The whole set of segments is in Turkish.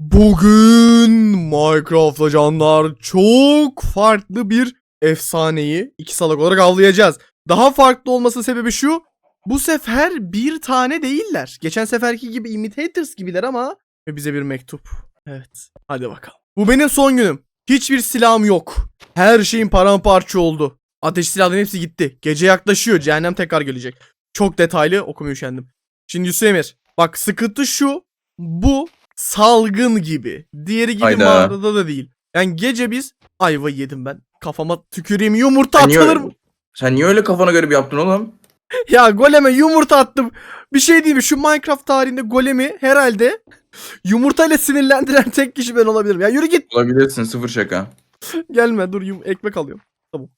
Bugün Minecraft'ta canlar çok farklı bir efsaneyi iki salak olarak avlayacağız. Daha farklı olmasının sebebi şu. Bu sefer bir tane değiller. Geçen seferki gibi imitators gibiler ama ve bize bir mektup. Evet. Hadi bakalım. Bu benim son günüm. Hiçbir silahım yok. Her şeyim paramparça oldu. Ateş silahların hepsi gitti. Gece yaklaşıyor. Cehennem tekrar gelecek. Çok detaylı okumaya üşendim. Şimdi Yusuf Emir. Bak sıkıntı şu. Bu salgın gibi. Diğeri gibi Hayda. mağarada da değil. Yani gece biz ayva yedim ben. Kafama tüküreyim yumurta Sen niye, atılır mı? sen niye öyle kafana göre bir yaptın oğlum? Ya goleme yumurta attım. Bir şey değil mi? Şu Minecraft tarihinde golemi herhalde yumurtayla sinirlendiren tek kişi ben olabilirim. Ya yürü git. Olabilirsin sıfır şaka. Gelme dur yum ekmek alıyorum. Tamam.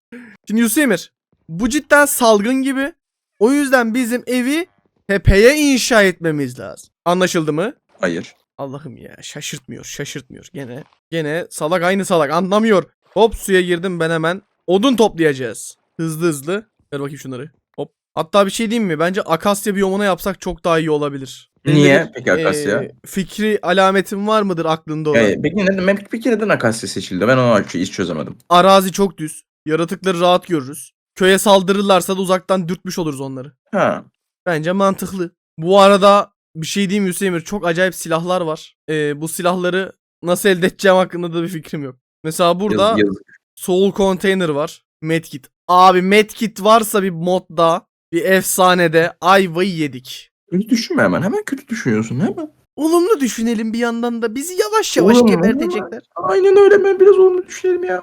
Şimdi Yusuf Emir. Bu cidden salgın gibi. O yüzden bizim evi tepeye inşa etmemiz lazım. Anlaşıldı mı? Hayır. Allah'ım ya şaşırtmıyor şaşırtmıyor. Gene gene salak aynı salak anlamıyor. Hop suya girdim ben hemen. Odun toplayacağız. Hızlı hızlı. Ver bakayım şunları. Hop. Hatta bir şey diyeyim mi? Bence akasya biyomuna yapsak çok daha iyi olabilir. Niye bir, peki akasya? eee, fikri alametim var mıdır aklında olan? Ee, peki, neden, peki neden akasya seçildi? Ben onu hiç çözemedim. Arazi çok düz. Yaratıkları rahat görürüz. Köye saldırırlarsa da uzaktan dürtmüş oluruz onları. Ha. Bence mantıklı. Bu arada bir şey diyeyim Hüseyin Emir, çok acayip silahlar var. Ee, bu silahları nasıl elde edeceğim hakkında da bir fikrim yok. Mesela burada Yazık, yazık. Soul Container var. Medkit. Abi Medkit varsa bir modda bir efsanede ayvayı yedik. Kötü düşünme hemen. Hemen kötü düşünüyorsun hemen. Olumlu düşünelim bir yandan da bizi yavaş yavaş Olumlu, gebertecekler. Aynen öyle ben biraz onu düşünelim ya.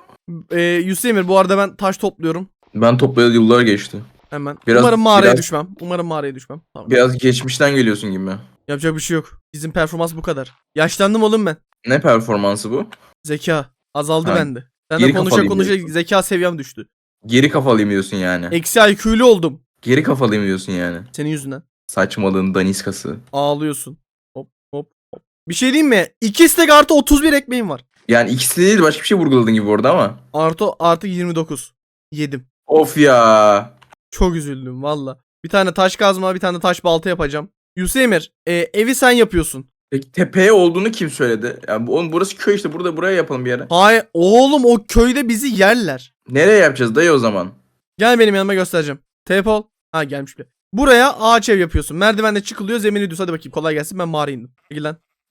Ee, Hüseyin Emir, bu arada ben taş topluyorum. Ben toplayalı yıllar geçti. Hemen. Biraz- Umarım mağaraya biraz- düşmem. Umarım mağaraya düşmem. Tamam. Biraz geçmişten geliyorsun gibi. Yapacak bir şey yok. Bizim performans bu kadar. Yaşlandım oğlum ben. Ne performansı bu? Zeka azaldı Ha, bende. Senden geri konuşa kafalıyım konuşa diyorsun. zeka seviyem düştü. Geri kafalıyım diyorsun yani. Eksi IQ'lu oldum. Geri kafalıyım diyorsun yani. Senin yüzünden. Saçmalığın daniskası. Ağlıyorsun. Hop hop hop. Bir şey diyeyim mi? 2 stack artı 31 ekmeğim var. Yani ikisi değil başka bir şey vurguladın gibi orada ama. Artı artı 29. Yedim. Of ya. Çok üzüldüm valla. Bir tane taş kazma bir tane taş balta yapacağım. Yusuf Emir e, evi sen yapıyorsun. Peki tepeye olduğunu kim söyledi? Yani bu- oğlum burası köy işte burada buraya yapalım bir yere. Hayır oğlum o köyde bizi yerler. Nereye yapacağız dayı o zaman? Gel benim yanıma göstereceğim. Tep ol. Ha gelmiş bile. Buraya ağaç ev yapıyorsun. Merdivenle çıkılıyor zemini düz. Hadi bakayım kolay gelsin ben mağara indim.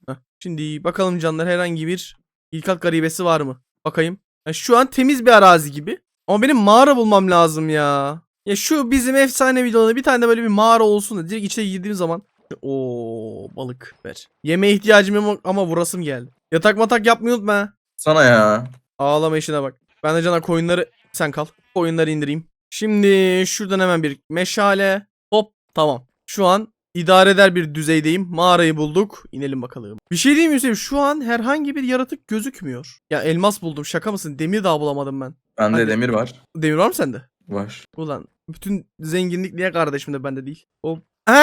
Heh. Şimdi bakalım canlar herhangi bir ilkat garibesi var mı? Bakayım. Ya şu an temiz bir arazi gibi. Ama benim mağara bulmam lazım ya. Ya şu bizim efsane videoda bir tane de böyle bir mağara olsun da direkt içine girdiğim zaman. Oo balık ver. Yemeğe ihtiyacım yok ama vurasım geldi. Yatak matak yapmayı unutma. ha. Sana ya. Ağlama işine bak. Ben de cana koyunları sen kal. Koyunları indireyim. Şimdi şuradan hemen bir meşale. Hop tamam. Şu an idare eder bir düzeydeyim. Mağarayı bulduk. İnelim bakalım. Bir şey diyeyim mi Hüseyin? Şu an herhangi bir yaratık gözükmüyor. Ya elmas buldum. Şaka mısın? Demir daha bulamadım ben. Bende Hadi. demir var. Demir var mı sende? Var. Ulan bütün zenginlik niye kardeşimde bende değil? Hop. Aa!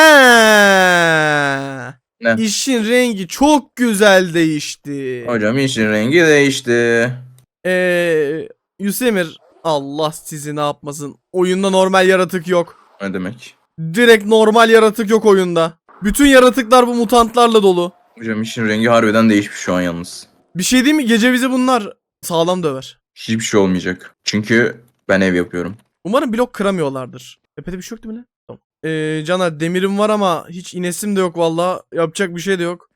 Ne? İşin rengi çok güzel değişti. Hocam işin rengi değişti. Eee Yusemir Allah sizi ne yapmasın. Oyunda normal yaratık yok. Ne demek? Direkt normal yaratık yok oyunda. Bütün yaratıklar bu mutantlarla dolu. Hocam işin rengi harbiden değişmiş şu an yalnız. Bir şey değil mi? Gece bizi bunlar sağlam döver. Hiçbir şey olmayacak. Çünkü ben ev yapıyorum. Umarım blok kıramıyorlardır. Tepede bir şey yok değil mi lan? Tamam. Eee Caner demirim var ama hiç inesim de yok valla. Yapacak bir şey de yok.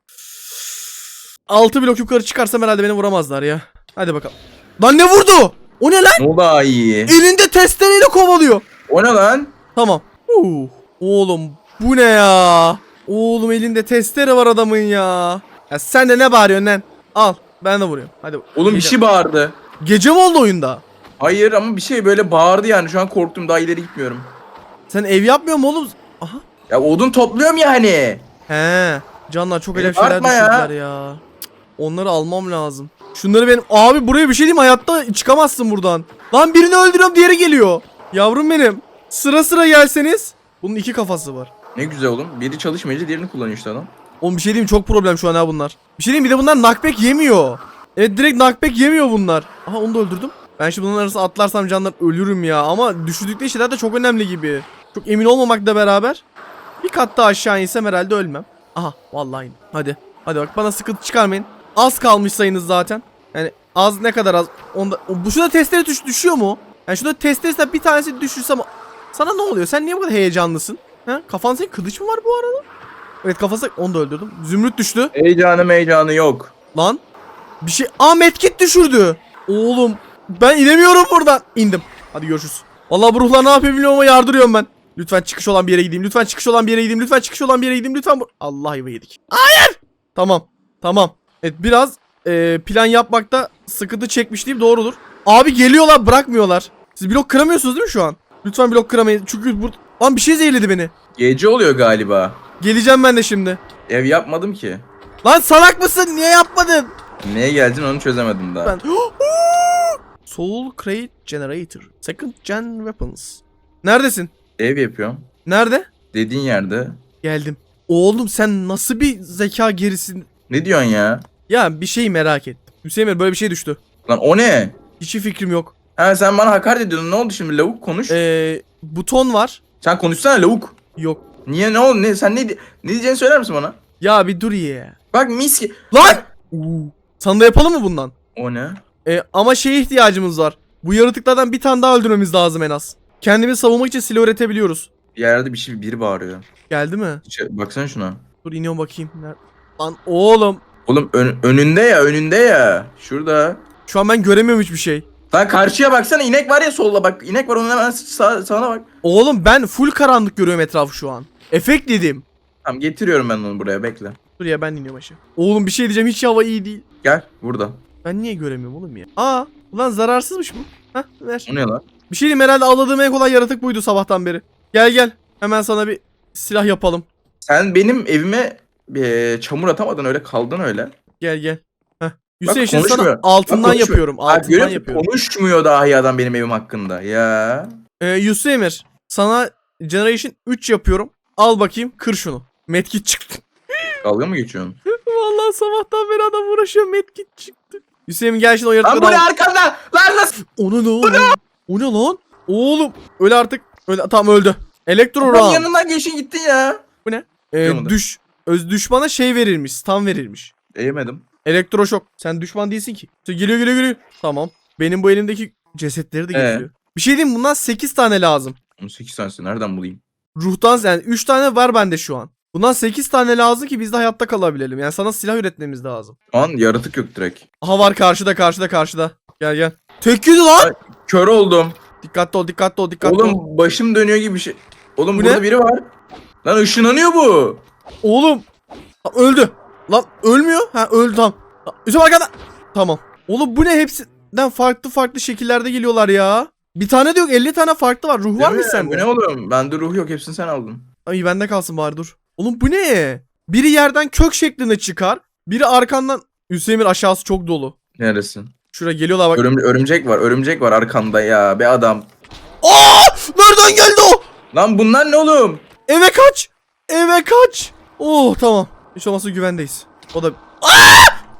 6 blok yukarı çıkarsam herhalde beni vuramazlar ya. Hadi bakalım. Lan ne vurdu? O ne lan? O da iyi. Elinde testereyle kovalıyor. O ne lan? Tamam. Uh, oğlum bu ne ya? Oğlum elinde testere var adamın ya. Ya sen de ne bağırıyorsun lan? Al ben de vuruyorum. Hadi. Oğlum bir şey bağırdı. Gece mi oldu oyunda? Hayır ama bir şey böyle bağırdı yani. Şu an korktum daha ileri gitmiyorum. Sen ev yapmıyor mu oğlum? Aha. Ya odun topluyorum ya hani. He. Canlar çok öyle şeyler bağırtma ya. ya. Cık, Onları almam lazım. Şunları benim... Abi buraya bir şey diyeyim hayatta çıkamazsın buradan. Lan birini öldürüyorum diğeri geliyor. Yavrum benim. Sıra sıra gelseniz. Bunun iki kafası var. Ne güzel oğlum. Biri çalışmayınca diğerini kullanıyor işte adam. Oğlum bir şey diyeyim çok problem şu an ha bunlar. Bir şey diyeyim bir de bunlar knockback yemiyor. Evet direkt knockback yemiyor bunlar. Aha onu da öldürdüm. Ben şimdi bunların arasına atlarsam canlar ölürüm ya. Ama düşürdükleri şeyler de çok önemli gibi. Çok emin olmamakla beraber. Bir kat daha aşağı insem herhalde ölmem. Aha vallahi. indim. Hadi. Hadi bak bana sıkıntı çıkarmayın. Az kalmış sayınız zaten. Yani az ne kadar az? Onda bu şurada testere düş, düşüyor mu? Yani şurada testeresinden bir tanesi düşürsem sana ne oluyor? Sen niye bu kadar heyecanlısın? Ha? Kafan senin kılıç mı var bu arada? Evet kafası onu da öldürdüm. Zümrüt düştü. Heyecanı heyecanı yok. Lan. Bir şey. Aa medkit düşürdü. Oğlum. Ben inemiyorum buradan. İndim. Hadi görüşürüz. Vallahi bu ruhlar ne yapıyor bilmiyorum ama yardırıyorum ben. Lütfen çıkış olan bir yere gideyim. Lütfen çıkış olan bir yere gideyim. Lütfen çıkış olan bir yere gideyim. Lütfen. bu- Allah ayva yedik. Hayır. Tamam. Tamam. Evet biraz e, plan yapmakta sıkıntı çekmişliğim doğrudur. Abi geliyorlar bırakmıyorlar. Siz blok kıramıyorsunuz değil mi şu an? Lütfen blok kıramayın. Çünkü bu... Lan bir şey zehirledi beni. Gece oluyor galiba. Geleceğim ben de şimdi. Ev yapmadım ki. Lan salak mısın? Niye yapmadın? Neye geldin onu çözemedim daha. Ben... Soul Crate Generator. Second Gen Weapons. Neredesin? Ev yapıyorum. Nerede? Dediğin yerde. Geldim. Oğlum sen nasıl bir zeka gerisin? Ne diyorsun ya? Ya bir şey merak ettim. Hüseyin Emre, böyle bir şey düştü. Lan o ne? Hiçbir fikrim yok. Ha sen bana hakaret ediyordun. Ne oldu şimdi lavuk konuş. Ee, buton var. Sen konuşsana lavuk. Yok. Niye ne oldu? Ne sen ne ne diyeceğini söyler misin bana? Ya bir dur ya. Bak mis ki. Lan! Uuu. Sana da yapalım mı bundan? O ne? Ee, ama şeye ihtiyacımız var. Bu yaratıklardan bir tane daha öldürmemiz lazım en az. Kendimizi savunmak için silah üretebiliyoruz. Bir yerde bir şey biri bağırıyor. Geldi mi? İçe- Baksana şuna. Dur iniyorum bakayım. Ner- Lan oğlum. Oğlum ön- önünde ya önünde ya. Şurada. Şu an ben göremiyorum hiçbir şey. Lan karşıya baksana inek var ya solda bak. inek var onun hemen sağ, sağına bak. Oğlum ben full karanlık görüyorum etrafı şu an. Efekt dedim. Tamam getiriyorum ben onu buraya bekle. Dur ya ben iniyorum aşağı. Oğlum bir şey diyeceğim hiç hava iyi değil. Gel burada. Ben niye göremiyorum oğlum ya? Aa ulan zararsızmış bu. Hah ver. O ne lan? Bir şey diyeyim herhalde avladığım en kolay yaratık buydu sabahtan beri. Gel gel. Hemen sana bir silah yapalım. Sen benim evime e, çamur atamadın öyle kaldın öyle. Gel gel. Heh. Hüseyin şimdi sana konuşmuyor. altından konuşmuyor. yapıyorum. Altından görüyor musun? yapıyorum. Konuşmuyor dahi adam benim evim hakkında. Ya. Ee, Yusuf Emir sana Generation 3 yapıyorum. Al bakayım kır şunu. Medkit çıktı. Dalga mı geçiyorsun? Vallahi sabahtan beri adam uğraşıyor medkit çıktı. Hüseyin gel şimdi o Lan yaratığı bu ne al. arkanda? Lan nasıl? Onu ne oğlum? O ne lan? Oğlum öyle artık. Öyle tamam öldü. Elektro Lan round. yanından geçin gittin ya. Ee, Yapamadım. düş öz düşmana şey verilmiş, stun verilmiş. Eğmedim. Elektroşok. Sen düşman değilsin ki. Geliyor geliyor geliyor. Tamam. Benim bu elimdeki cesetleri de Ee? getiriyor. Bir şey diyeyim mi? bundan 8 tane lazım. 18 tanesi nereden bulayım? Ruhtan yani 3 tane var bende şu an. Bundan 8 tane lazım ki biz de hayatta kalabilelim. Yani sana silah üretmemiz lazım. An yaratık yok direkt. Aha var karşıda karşıda karşıda. Gel gel. Tek yedi lan. Ay. Kör oldum. Dikkatli ol dikkatli ol dikkatli ol. Oğlum başım dönüyor gibi bir şey. Oğlum Bu burada ne? biri var. Lan ışınlanıyor bu. Oğlum. Ha, öldü. Lan ölmüyor. Ha öldü tamam. Ha, Üstüm arkada. Tamam. Oğlum bu ne hepsinden farklı farklı şekillerde geliyorlar ya. Bir tane de yok 50 tane farklı var. Ruh var Değil mı mi? sende? Bu ne oğlum? Bende ruh yok hepsini sen aldın. Ay bende kalsın bari dur. Oğlum bu ne? Biri yerden kök şeklinde çıkar. Biri arkandan. Hüseyin aşağısı çok dolu. Neresin? Şuraya geliyorlar bak. Örüm, örümcek var. Örümcek var arkanda ya. Be adam. Aa! Nereden geldi o? Lan bunlar ne oğlum? Eve kaç. Eve kaç. Oh tamam. Hiç olmazsa güvendeyiz. O da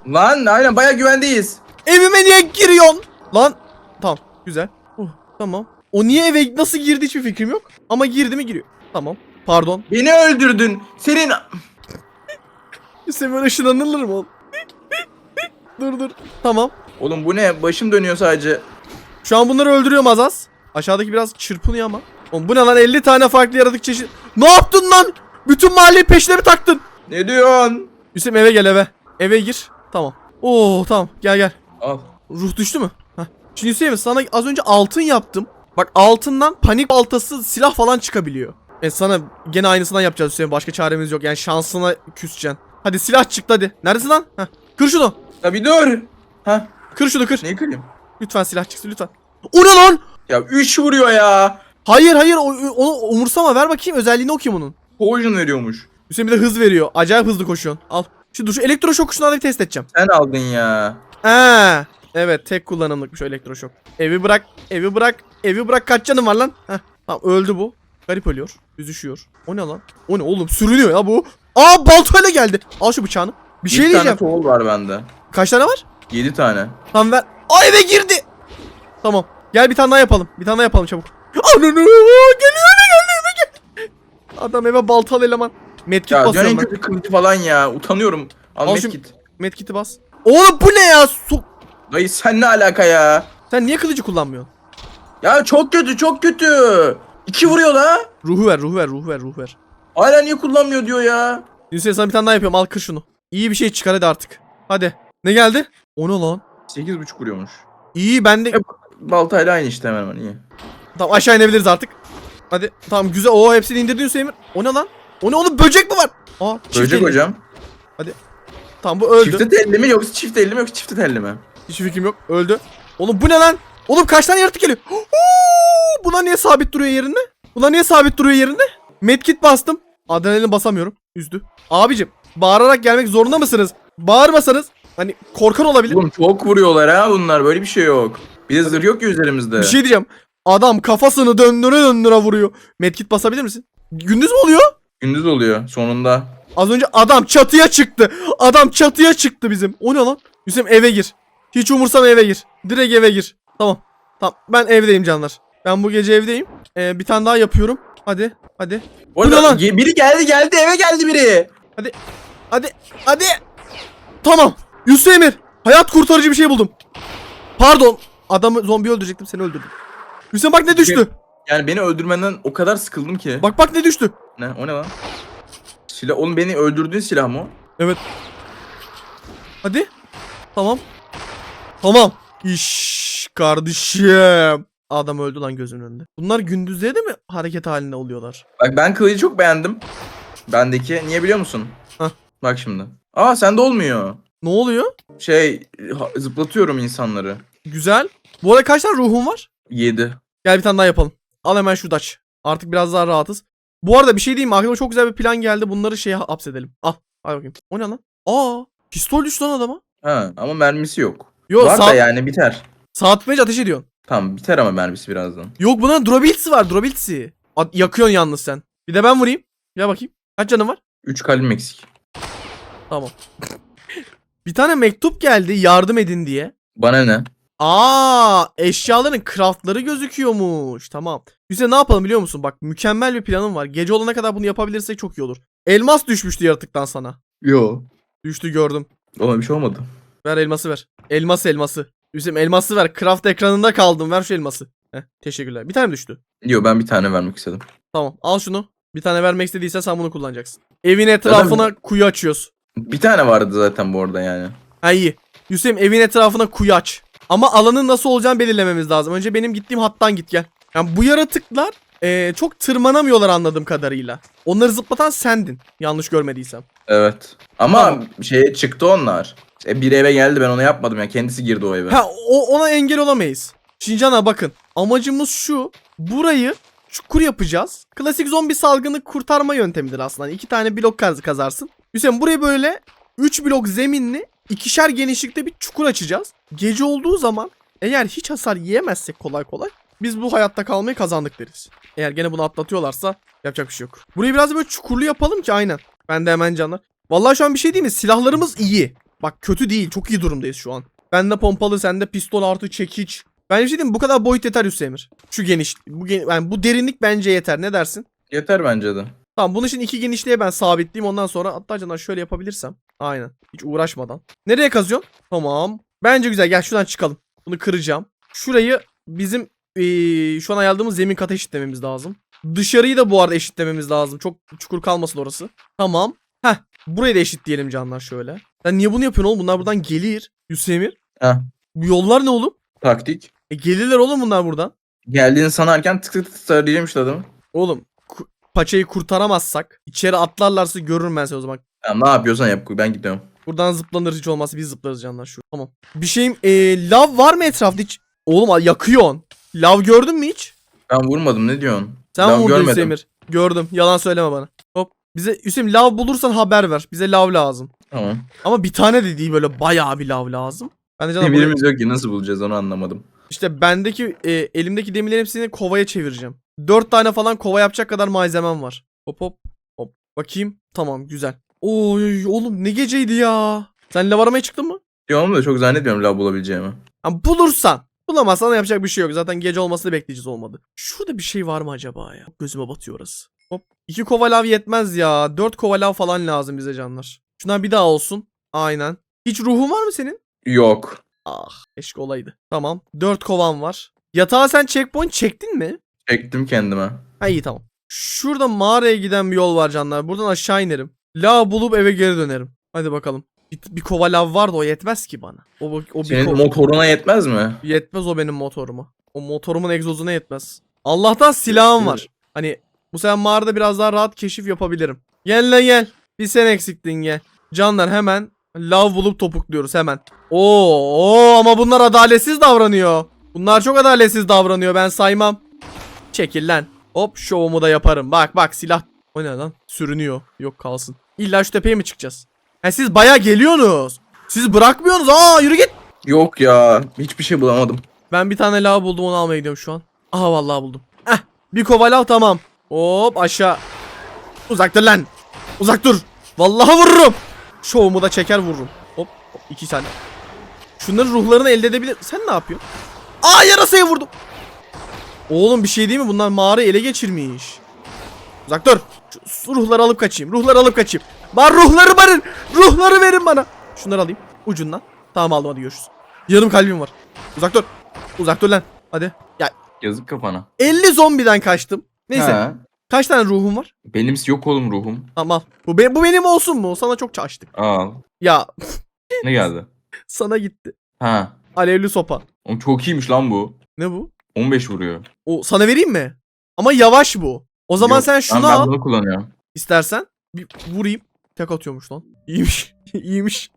Lan aynen baya güvendeyiz. Evime niye giriyorsun? Lan. Tamam. Güzel. Uh, tamam. O niye eve nasıl girdi hiçbir fikrim yok. Ama girdi mi giriyor. Tamam. Pardon. Beni öldürdün. Senin... Hüseyin ışınlanılır mı oğlum? dur dur. Tamam. Oğlum bu ne? Başım dönüyor sadece. Şu an bunları öldürüyorum az az. Aşağıdaki biraz çırpınıyor ama. Oğlum bu ne lan 50 tane farklı yaratık çeşit. Ne yaptın lan? Bütün mahalleyi peşine mi taktın? Ne diyorsun? Hüseyin eve gel eve. Eve gir. Tamam. Oo tamam gel gel. Al. Ruh düştü mü? Heh. Şimdi Hüseyin sana az önce altın yaptım. Bak altından panik baltası silah falan çıkabiliyor. E sana gene aynısından yapacağız Hüseyin. Başka çaremiz yok. Yani şansına küseceksin. Hadi silah çıktı hadi. Neredesin lan? Heh. Kır şunu. Ya bir dur. Ha? Kır şunu kır. Neyi kırayım? Lütfen silah çıksın lütfen. O ne lan? Ya 3 vuruyor ya. Hayır hayır o- onu umursama ver bakayım özelliğini okuyayım onun. Poison veriyormuş. Hüseyin bir de hız veriyor. Acayip hızlı koşuyorsun. Al. Şu dur şu elektroşok kuşunu da bir test edeceğim. Sen aldın ya. Ha. Evet tek kullanımlıkmış o elektroşok. Evi bırak. Evi bırak. Evi bırak kaç canın var lan? Heh. Tamam öldü bu. Garip ölüyor. Yüzüşüyor. O ne lan? O ne oğlum sürünüyor ya bu. Aa baltayla geldi. Al şu bıçağını. Bir şey Bir diyeceğim. tane tohum var bende. Kaç tane var? 7 tane. Tamam ver. Aa eve girdi. Tamam. Gel bir tane daha yapalım. Bir tane daha yapalım çabuk. Ananı geliyor eve geldi eve geldi. Adam eve baltalı eleman. Medkit Ya en basıyorum ben. kötü kılıcı falan ya. Utanıyorum. Al Al med şu- git. Medkit'i bas. Oğlum bu ne ya? Su- Dayı sen ne alaka ya? Sen niye kılıcı kullanmıyorsun? Ya çok kötü çok kötü. İki vuruyor la. Ruhu ver, ruhu ver, ruhu ver, ruhu ver. Hala niye kullanmıyor diyor ya. Yunus sana bir tane daha yapıyorum. Al kır şunu. İyi bir şey çıkar hadi artık. Hadi. Ne geldi? O ne lan? 8.5 vuruyormuş. İyi ben de... Hep baltayla aynı işte hemen hemen iyi. Tamam aşağı inebiliriz artık. Hadi tamam güzel. Oo hepsini indirdin Yunus Emir. O ne lan? O ne oğlum böcek mi var? Aa Böcek elli. hocam. Tamam bu öldü. Çifte telli mi yoksa çift elli mi yoksa çifte telli mi? Hiç fikrim yok. Öldü. Oğlum bu ne lan? Oğlum kaç tane yaratık geliyor? Oo, Bunlar niye sabit duruyor yerinde? Bunlar niye sabit duruyor yerinde? Medkit bastım. Adrenalin basamıyorum. Üzdü. Abicim bağırarak gelmek zorunda mısınız? Bağırmasanız hani korkan olabilir. Oğlum çok vuruyorlar ha bunlar böyle bir şey yok. Bir de zırh yok ki üzerimizde. Bir şey diyeceğim. Adam kafasını döndüre döndüre vuruyor. Medkit basabilir misin? Gündüz mü oluyor? Gündüz oluyor sonunda. Az önce adam çatıya çıktı. Adam çatıya çıktı bizim. O ne lan? Hüseyin eve gir. Hiç umursama eve gir. Direkt eve gir. Tamam. Tamam ben evdeyim canlar. Ben bu gece evdeyim. Ee, bir tane daha yapıyorum. Hadi. Hadi. Bu Bu ne lan? biri geldi geldi eve geldi biri. Hadi. Hadi. Tamam. Yusuf Emir. Hayat kurtarıcı bir şey buldum. Pardon. Adamı zombi öldürecektim seni öldürdüm. Hüseyin bak ne düştü. Yani beni öldürmenden o kadar sıkıldım ki. Bak bak ne düştü. Ne o ne lan? Silah oğlum beni öldürdüğün silah mı o? Evet. Hadi. Tamam. Tamam. İş kardeşim. Adam öldü lan gözümün önünde. Bunlar gündüzleri de mi hareket halinde oluyorlar? Bak ben kılıcı çok beğendim. Bendeki niye biliyor musun? Hah. Bak şimdi. Aa sende olmuyor. Ne oluyor? Şey ha- zıplatıyorum insanları. Güzel. Bu arada kaç tane ruhun var? 7. Gel bir tane daha yapalım. Al hemen şu daç. Artık biraz daha rahatız. Bu arada bir şey diyeyim mi? Aklıma çok güzel bir plan geldi. Bunları şeye hapsedelim. Al. Hadi bakayım. O ne lan? Aa. Pistol düştü lan adama. Ha ama mermisi yok. Yok Var da yani biter. tutmayınca ateş ediyorsun. Tamam biter ama mermisi birazdan. Yok bunların durability'si var. Durability'si. At- yakıyorsun yalnız sen. Bir de ben vurayım. Ya bakayım. Kaç canın var? 3 kalbim eksik. Tamam. bir tane mektup geldi yardım edin diye. Bana ne? Aa, eşyaların craftları gözüküyormuş. Tamam. Bize ne yapalım biliyor musun? Bak mükemmel bir planım var. Gece olana kadar bunu yapabilirsek çok iyi olur. Elmas düşmüştü yaratıktan sana. Yo. Düştü gördüm. Ona bir şey olmadı. Ver elması ver. Elması elması. Hüseyin elması ver. Craft ekranında kaldım. Ver şu elması. Heh, teşekkürler. Bir tane mi düştü? Yo ben bir tane vermek istedim. Tamam al şunu. Bir tane vermek istediysen sen bunu kullanacaksın. Evin etrafına kuyu açıyoruz. Bir tane vardı zaten bu arada yani. Ha iyi. Hüseyin evin etrafına kuyu aç. Ama alanın nasıl olacağını belirlememiz lazım. Önce benim gittiğim hattan git gel. Yani bu yaratıklar eee, çok tırmanamıyorlar anladığım kadarıyla. Onları zıplatan sendin. Yanlış görmediysem. Evet. Ama Tamam. şeye çıktı onlar. E, bir eve geldi ben onu yapmadım ya. Kendisi girdi o eve. Ha o, ona engel olamayız. Şincan'a bakın. Amacımız şu. Burayı çukur yapacağız. Klasik zombi salgını kurtarma yöntemidir aslında. Hani iki tane blok kaz kazarsın. Hüseyin buraya böyle 3 blok zeminli ikişer genişlikte bir çukur açacağız. Gece olduğu zaman eğer hiç hasar yiyemezsek kolay kolay biz bu hayatta kalmayı kazandık deriz. Eğer gene bunu atlatıyorlarsa yapacak bir şey yok. Burayı biraz böyle çukurlu yapalım ki aynen. Ben de hemen canlar. Vallahi şu an bir şey değil mi? Silahlarımız iyi. Bak kötü değil. Çok iyi durumdayız şu an. Bende pompalı, sende pistol artı çekiç. Ben bir şey diyeyim? Bu kadar boyut yeter Hüseyin Emir. Şu geniş, bu gen- yani bu derinlik bence yeter. Ne dersin? Yeter bence de. Tamam bunun için iki genişliğe ben sabitleyeyim ondan sonra hatta canlar şöyle yapabilirsem. Aynen. Hiç uğraşmadan. Nereye kazıyorsun? Tamam. Bence güzel gel şuradan çıkalım. Bunu kıracağım. Şurayı bizim eee, şu an ayarladığımız zemin kata eşitlememiz lazım. Dışarıyı da bu arada eşitlememiz lazım. Çok çukur kalmasın orası. Tamam. Heh. Burayı da eşitleyelim canlar şöyle. Sen niye bunu yapıyorsun oğlum? Bunlar buradan gelir. Hüsemir. Heh. Bu yollar ne oğlum? Taktik. E gelirler oğlum bunlar buradan. Geldiğini sanarken tık tık tık tarayacağım işte adamı. Oğlum ku- paçayı kurtaramazsak içeri atlarlarsa görürüm ben seni o zaman. Tamam ne yapıyorsan yap ben gidiyorum. Buradan zıplanır hiç olmazsa biz zıplarız canlar şu. Tamam. Bir şeyim e, lav var mı etrafta hiç? Oğlum yakıyorsun. Lav gördün mü hiç? Ben vurmadım ne diyorsun? Sen Lav vurdun görmedim. Hüsemir. Gördüm. Yalan söyleme bana. Hop. Bize Hüseyin lav bulursan haber ver. Bize lav lazım. Tamam. Ama bir tane de değil böyle bayağı bir lav lazım. Ben de canım Demirimiz yok ki nasıl bulacağız onu anlamadım. işte bendeki e, elimdeki demirlerin hepsini kovaya çevireceğim. Dört tane falan kova yapacak kadar malzemem var. Hop hop hop. Bakayım. Tamam güzel. Oy oğlum ne geceydi ya. Sen lav aramaya çıktın mı? Diyorum da çok zannetmiyorum lav bulabileceğimi. Ha, bulursan. Bulamazsan da yapacak bir şey yok. Zaten gece olmasını bekleyeceğiz olmadı. Şurada bir şey var mı acaba ya? Gözüme batıyor orası. Hop. İki kova lav yetmez ya. Dört kova lav falan lazım bize canlar. Şundan bir daha olsun. Aynen. Hiç ruhun var mı senin? Yok. Ah keşke olaydı. Tamam. 4 kovan var. Yatağa sen checkpoint çektin mi? Çektim kendime. Ha iyi tamam. Şurada mağaraya giden bir yol var canlar. Buradan aşağı inerim. Lav bulup eve geri dönerim. Hadi bakalım. Bir, bir kova lav var da o yetmez ki bana. O, o bir Senin ko- motoruna yetmez mi? Yetmez o benim motoruma. O motorumun egzozuna yetmez. Allah'tan silahım var. Hani bu sefer mağarada biraz daha rahat keşif yapabilirim. Gel lan gel. Bir sen eksiktin gel. Canlar hemen lav bulup topukluyoruz hemen. Oo, oo ama bunlar adaletsiz davranıyor. Bunlar çok adaletsiz davranıyor ben saymam. Çekil lan. Hop şovumu da yaparım. Bak bak silah. O ne lan? Sürünüyor. Yok kalsın. İlla şu tepeye mi çıkacağız? Ha siz baya geliyorsunuz. Siz bırakmıyorsunuz. Aa yürü git. Yok ya. Hiçbir şey bulamadım. Ben bir tane lav buldum onu almaya gidiyorum şu an. Aha vallahi buldum. Eh bir kova lav tamam. Hop aşağı. Uzak dur lan. Uzak dur. Vallahi vururum. Şovumu da çeker vururum. Hop, hop iki tane. Şunların ruhlarını elde edebilir. Sen ne yapıyorsun? Aa yarasaya vurdum. Oğlum bir şey değil mi? Bunlar mağarayı ele geçirmiş. Uzak dur. Şu ruhları alıp kaçayım. Ruhları alıp kaçayım. Bar ruhları verin. Ruhları verin bana. Şunları alayım. Ucundan. Tamam aldım hadi görüşürüz. Yarım kalbim var. Uzak dur. Uzak dur lan. Hadi. Ya Yazık kafana. 50 zombiden kaçtım. Neyse. Ha. Kaç tane ruhum var? Benim yok oğlum ruhum. Tamam. Bu, be- bu benim olsun mu? Sana çok açtık. Al. Ya Ne geldi? sana gitti. Ha. Alevli sopa. Oğlum çok iyiymiş lan bu. Ne bu? 15 vuruyor. O sana vereyim mi? Ama yavaş bu. O zaman Yok, sen ben- şunu ben al bunu kullanıyorum. istersen. Bir vurayım. Tek atıyormuş lan. İyiymiş. İyiymiş.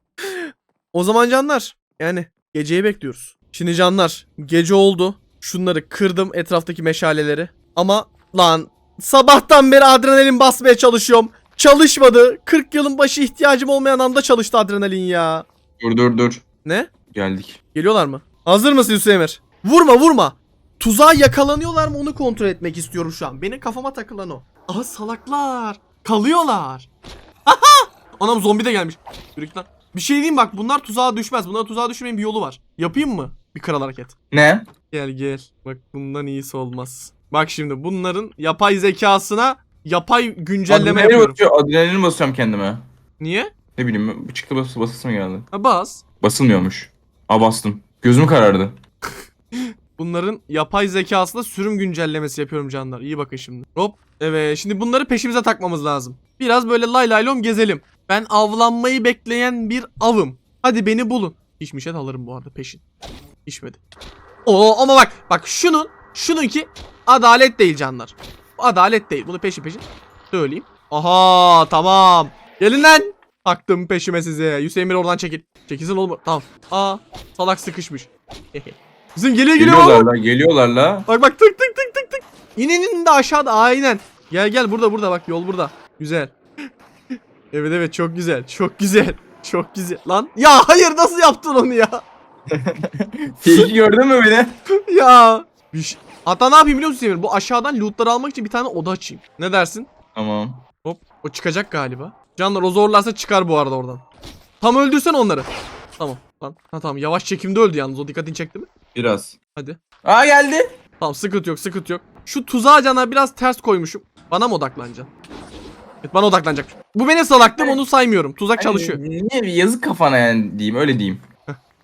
O zaman canlar. Yani geceyi bekliyoruz. Şimdi canlar gece oldu. Şunları kırdım etraftaki meşaleleri. Ama lan sabahtan beri adrenalin basmaya çalışıyorum. Çalışmadı. 40 yılın başı ihtiyacım olmayan anda çalıştı adrenalin ya. Dur dur dur. Ne? Geldik. Geliyorlar mı? Hazır mısın Hüseyin'er? Vurma vurma. Tuzağa yakalanıyorlar mı onu kontrol etmek istiyorum şu an. Benim kafama takılan o. Aha salaklar. Kalıyorlar. Aha! Anam zombi de gelmiş. Yürü lan. Bir şey diyeyim bak bunlar tuzağa düşmez. Bunlar tuzağa düşmeyin bir yolu var. Yapayım mı? Bir kral hareket. Ne? Gel gel. Bak bundan iyisi olmaz. Bak şimdi bunların yapay zekasına yapay güncelleme Adrenalin yapıyorum. basıyor, adrenalin basıyorum kendime. Niye? Ne bileyim çıktı bas basısı mı geldi? Ha bas. Basılmıyormuş. Aa bastım. Gözüm karardı. Bunların yapay zekasına sürüm güncellemesi yapıyorum canlar. İyi bakın şimdi. Hop. Evet şimdi bunları peşimize takmamız lazım. Biraz böyle lay lay lom gezelim. Ben avlanmayı bekleyen bir avım. Hadi beni bulun. Pişmiş et alırım bu arada peşin. Pişmedi. Oo ama bak bak şunun şununki adalet değil canlar. Adalet değil. Bunu peşin peşin söyleyeyim. Aha tamam. Gelin lan. Taktım peşime size. Hüseyin Emir oradan çekil. Çekilsin oğlum. Tamam. Aa salak sıkışmış. Bizim geliyor geliyor. Geliyorlar la geliyorlar la. Bak bak tık tık tık tık tık. İnenin de aşağıda aynen. Gel gel burada burada bak yol burada. Güzel. evet evet çok güzel. Çok güzel. Çok güzel. Lan ya hayır nasıl yaptın onu ya? Fake'i gördün mü beni? ya. Bir şey- Hatta ne yapayım biliyor musun Emir? Bu aşağıdan lootları almak için bir tane oda açayım. Ne dersin? Tamam. Hop. O çıkacak galiba. Canlar o zorlarsa çıkar bu arada oradan. Tam öldürsen onları. Tamam. Lan. Ha tamam yavaş çekimde öldü yalnız o dikkatini çekti mi? Biraz. Hadi. Aa geldi. Tamam sıkıntı yok sıkıntı yok. Şu tuzağa cana biraz ters koymuşum. Bana mı odaklanacaksın? Evet bana odaklanacak. Bu benim salaklığım onu saymıyorum. Tuzak çalışıyor. Hani niye bir yazık kafana yani diyeyim öyle diyeyim.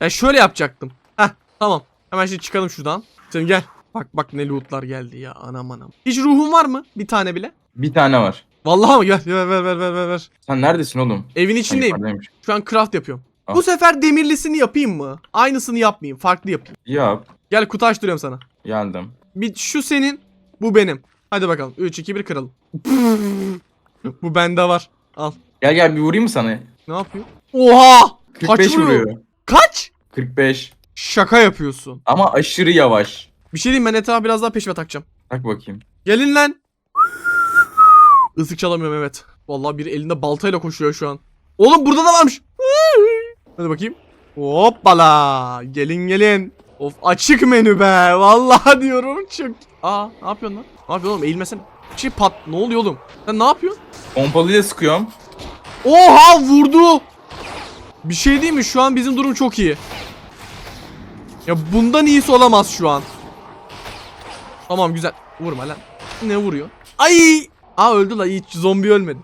Ya şöyle yapacaktım. Heh tamam. Hemen şimdi çıkalım şuradan. Sen gel. Bak bak ne lootlar geldi ya anam anam. Hiç ruhun var mı? Bir tane bile. Bir tane var. Vallahi mı? Gel ver ver ver ver ver. ver. Sen neredesin oğlum? Evin Ha, içindeyim. Şu an craft yapıyorum. Al. Bu sefer demirlisini yapayım mı? Aynısını yapmayayım. Farklı yapayım. Yap. Gel kutu açtırıyorum sana. Geldim. Bir şu senin, bu benim. Hadi bakalım. 3 2 1 kıralım. bu bende var. Al. Gel gel bir vurayım mı sana? Ne yapıyor? Oha! 45 Kaç vuruyor? vuruyor. Kaç? 45. Şaka yapıyorsun. Ama aşırı yavaş. Bir şey diyeyim ben etrafı biraz daha peşime takacağım. Tak bakayım. Gelin lan. Isık çalamıyorum evet. Vallahi biri elinde baltayla koşuyor şu an. Oğlum burada da varmış. Hadi bakayım. Hoppala. Gelin gelin. Of açık menü be. Vallahi diyorum çık. Aa ne yapıyorsun lan? Ne yapıyorsun oğlum eğilmesene. Şey pat. Ne oluyor oğlum? Sen ne yapıyorsun? Pompalıyla sıkıyorum. Oha vurdu. Bir şey değil mi? Şu an bizim durum çok iyi. Ya bundan iyisi olamaz şu an. Tamam güzel. Vurma lan. Ne vuruyor? Ay! Aa öldü la hiç zombi ölmedi.